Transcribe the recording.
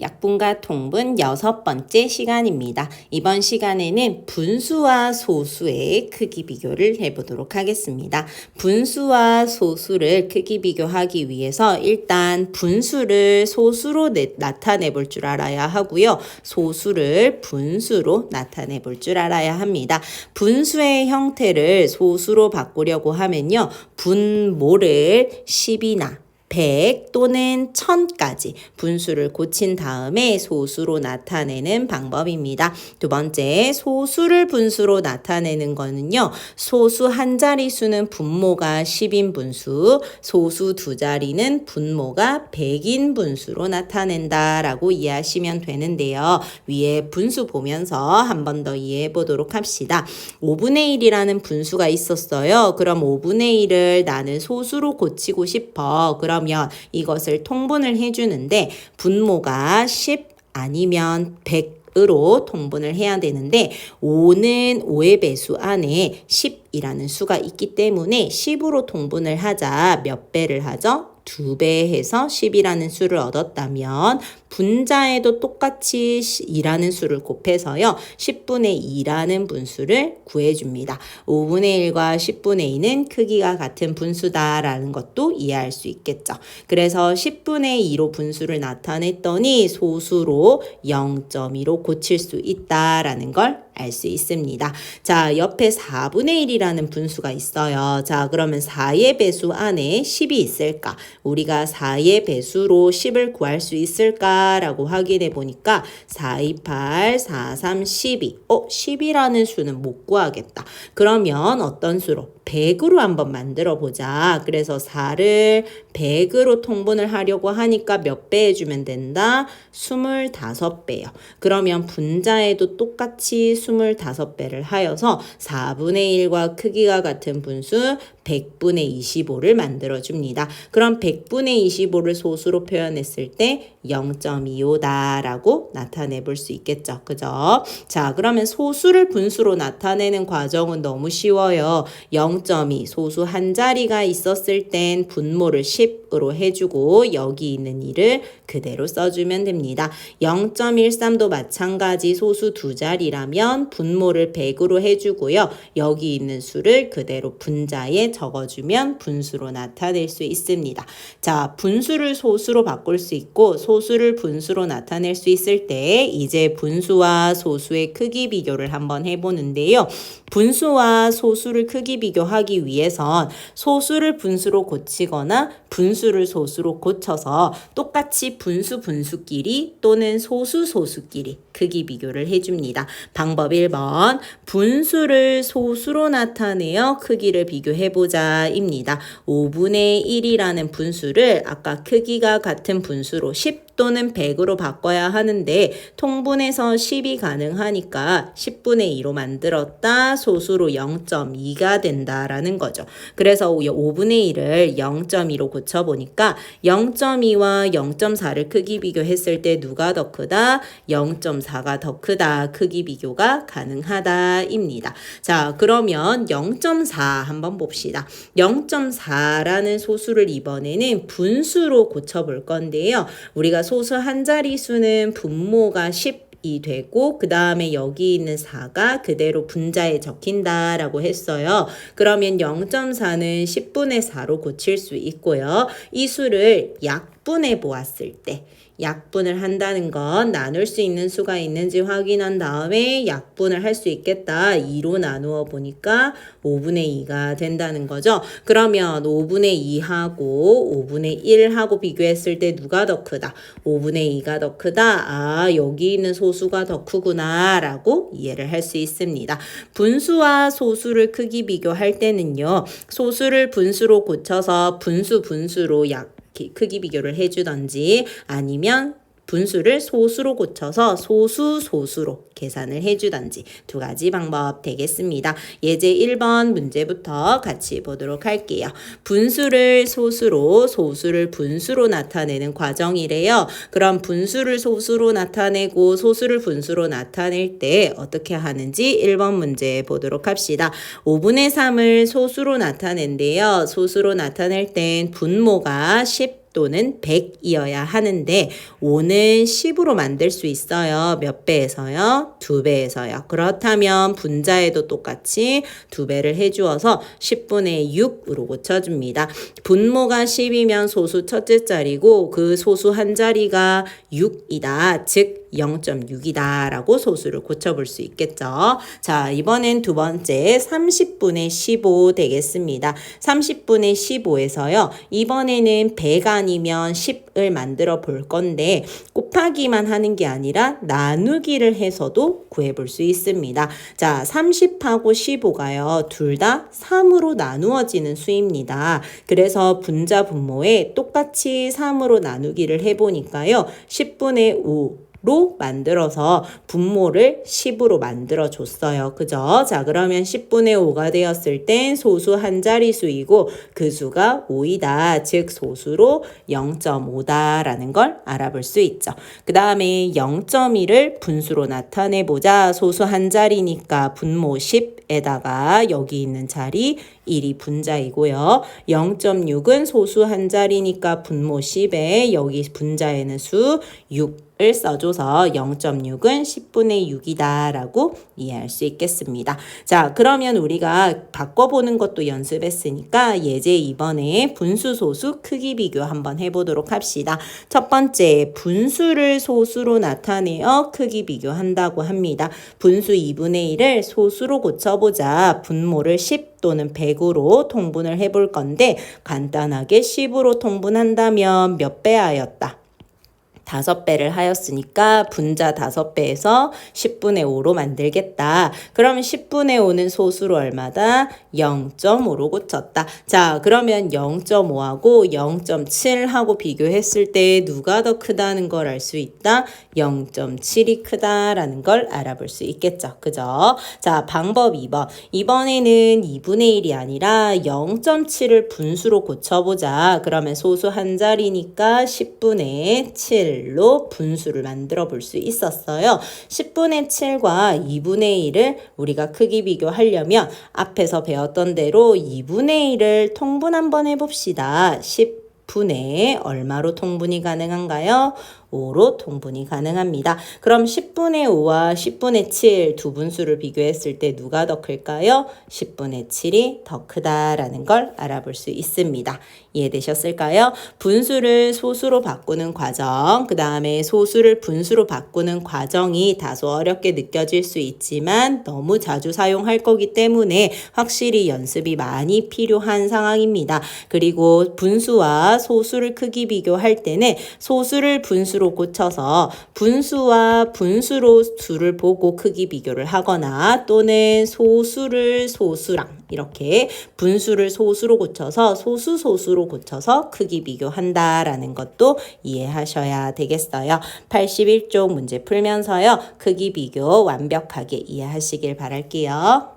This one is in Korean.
약분과 통분 여섯 번째 시간입니다. 이번 시간에는 분수와 소수의 크기 비교를 해보도록 하겠습니다. 분수와 소수를 크기 비교하기 위해서 일단 분수를 소수로 내- 나타내 볼 줄 알아야 하고요. 소수를 분수로 나타내 볼 줄 알아야 합니다. 분수의 형태를 소수로 바꾸려고 하면요. 분모를 10이나 100 또는 1000까지 분수를 고친 다음에 소수로 나타내는 방법입니다. 두 번째, 소수를 분수로 나타내는 거는요. 소수 한 자리수는 분모가 10인 분수, 소수 두 자리는 분모가 100인 분수로 나타낸다라고 이해하시면 되는데요. 위에 분수 보면서 한 번 더 이해해 보도록 합시다. 5분의 1이라는 분수가 있었어요. 그럼 5분의 1을 나는 소수로 고치고 싶어. 그 러면 이것을 통분을 해주는데 분모가 10 아니면 100 으로 통분을 해야 되는데 5는 5의 배수 안에 10이라는 수가 있기 때문에 10으로 통분을 하자 몇 배를 하죠? 두배 해서 10이라는 수를 얻었다면 분자에도 똑같이 2라는 수를 곱해서요. 10분의 2라는 분수를 구해줍니다. 5분의 1과 10분의 2는 크기가 같은 분수다라는 것도 이해할 수 있겠죠. 그래서 10분의 2로 분수를 나타냈더니 소수로 0.2로 고칠 수 있다라는 걸 알수 있습니다. 자, 옆에 4분의 1이라는 분수가 있어요. 자, 그러면 4의 배수 안에 10이 있을까? 우리가 4의 배수로 10을 구할 수 있을까 라고 확인해 보니까 4, 2, 8, 4, 3, 12. 어, 10이라는 수는 못 구하겠다. 그러면 어떤 수로? 100으로 한번 만들어 보자. 그래서 4를 100으로 통분을 하려고 하니까 몇 배 해주면 된다? 25배요. 그러면 분자에도 똑같이 25배를 하여서 4분의 1과 크기가 같은 분수 100분의 25를 만들어줍니다. 그럼 100분의 25를 소수로 표현했을 때 0.25다라고 나타내 볼 수 있겠죠. 그죠? 자, 그러면 소수를 분수로 나타내는 과정은 너무 쉬워요. 0.2 소수 한 자리가 있었을 땐 분모를 10 으로 해주고 여기 있는 2를 그대로 써주면 됩니다. 0.13도 마찬가지 소수 두 자리라면 분모를 100으로 해주고요. 여기 있는 수를 그대로 분자에 적어주면 분수로 나타낼 수 있습니다. 자, 분수를 소수로 바꿀 수 있고 소수를 분수로 나타낼 수 있을 때 이제 분수와 소수의 크기 비교를 한번 해보는데요. 분수와 소수를 크기 비교하기 위해선 소수를 분수로 고치거나 분수를 소수로 고쳐서 똑같이 분수 분수끼리 또는 소수 소수끼리 크기 비교를 해줍니다. 방법 1번 분수를 소수로 나타내어 크기를 비교해보자 입니다. 5분의 1이라는 분수를 아까 크기가 같은 분수로 10 또는 100으로 바꿔야 하는데 통분해서 10이 가능하니까 10분의 2로 만들었다 소수로 0.2가 된다라는 거죠. 그래서 5분의 1을 0.2로 고쳐보니까 0.2와 0.4를 크기 비교했을 때 누가 더 크다? 0.4가 더 크다. 크기 비교가 가능하다입니다. 자, 그러면 0.4 한번 봅시다. 0.4라는 소수를 이번에는 분수로 고쳐볼 건데요. 우리가 소수 한 자리수는 분모가 10이 되고 그 다음에 여기 있는 4가 그대로 분자에 적힌다라고 했어요. 그러면 0.4는 10분의 4로 고칠 수 있고요. 이 수를 약분해 보았을 때 약분을 한다는 건 나눌 수 있는 수가 있는지 확인한 다음에 약분을 할 수 있겠다. 2로 나누어 보니까 5분의 2가 된다는 거죠. 그러면 5분의 2하고 5분의 1하고 비교했을 때 누가 더 크다? 5분의 2가 더 크다. 아, 여기 있는 소수가 더 크구나. 라고 이해를 할 수 있습니다. 분수와 소수를 크기 비교할 때는요. 소수를 분수로 고쳐서 분수 분수로 약 크기 비교를 해주던지 아니면 분수를 소수로 고쳐서 소수 소수로 계산을 해주던지 두 가지 방법 되겠습니다. 예제 1번 문제부터 같이 보도록 할게요. 분수를 소수로 소수를 분수로 나타내는 과정이래요. 그럼 분수를 소수로 나타내고 소수를 분수로 나타낼 때 어떻게 하는지 1번 문제 보도록 합시다. 5분의 3을 소수로 나타낸대요. 소수로 나타낼 땐 분모가 10 또는 100이어야 하는데 5는 10으로 만들 수 있어요. 몇 배에서요? 2배에서요. 그렇다면 분자에도 똑같이 2배를 해주어서 10분의 6으로 고쳐줍니다. 분모가 10이면 소수 첫째 자리고 그 소수 한 자리가 6이다. 즉 0.6이다 라고 소수를 고쳐볼 수 있겠죠. 자 이번엔 두 번째 30분의 15 되겠습니다. 30분의 15에서요. 이번에는 100 아니면 10을 만들어 볼 건데 곱하기만 하는 게 아니라 나누기를 해서도 구해볼 수 있습니다. 자 30하고 15가요. 둘 다 3으로 나누어지는 수입니다. 그래서 분자 분모에 똑같이 3으로 나누기를 해보니까요. 10분의 5 로 만들어서 분모를 10으로 만들어 줬어요. 그죠? 자, 그러면 10분의 5가 되었을 땐 소수 한 자리수이고 그 수가 5이다. 즉 소수로 0.5다라는 걸 알아볼 수 있죠. 그 다음에 0.1을 분수로 나타내 보자. 소수 한 자리니까 분모 10에다가 여기 있는 자리 1이 분자이고요. 0.6은 소수 한 자리니까 분모 10에 여기 분자에는 수 6. 을 써줘서 0.6은 10분의 6이다 라고 이해할 수 있겠습니다. 자 그러면 우리가 바꿔보는 것도 연습했으니까 예제 이번에 분수 소수 크기 비교 한번 해보도록 합시다. 첫 번째 분수를 소수로 나타내어 크기 비교한다고 합니다. 분수 2분의 1을 소수로 고쳐보자. 분모를 10 또는 100으로 통분을 해볼 건데 간단하게 10으로 통분한다면 몇 배 하였다? 다섯 배를 하였으니까 분자 다섯 배에서 10분의 5로 만들겠다. 그러면 10분의 5는 소수로 얼마다? 0.5로 고쳤다. 자, 그러면 0.5하고 0.7하고 비교했을 때 누가 더 크다는 걸 알 수 있다? 0.7이 크다라는 걸 알아볼 수 있겠죠. 그죠? 자, 방법 2번. 이번에는 2분의 1이 아니라 0.7을 분수로 고쳐보자. 그러면 소수 한 자리니까 10분의 7. 1로 분수를 만들어 볼 수 있었어요. 10분의 7과 2분의 1을 우리가 크기 비교하려면 앞에서 배웠던 대로 2분의 1을 통분 한번 해봅시다. 10분의 얼마로 통분이 가능한가요? 5로 통분이 가능합니다. 그럼 10분의 5와 10분의 7 두 분수를 비교했을 때 누가 더 클까요? 10분의 7이 더 크다라는 걸 알아볼 수 있습니다. 이해되셨을까요? 분수를 소수로 바꾸는 과정, 그 다음에 소수를 분수로 바꾸는 과정이 다소 어렵게 느껴질 수 있지만 너무 자주 사용할 거기 때문에 확실히 연습이 많이 필요한 상황입니다. 그리고 분수와 소수를 크기 비교할 때는 소수를 분수 로 고쳐서 분수와 분수로 수를 보고 크기 비교를 하거나 또는 소수를 소수랑 이렇게 분수를 소수로 고쳐서 소수 소수로 고쳐서 크기 비교한다라는 것도 이해하셔야 되겠어요. 81쪽 문제 풀면서요. 크기 비교 완벽하게 이해하시길 바랄게요.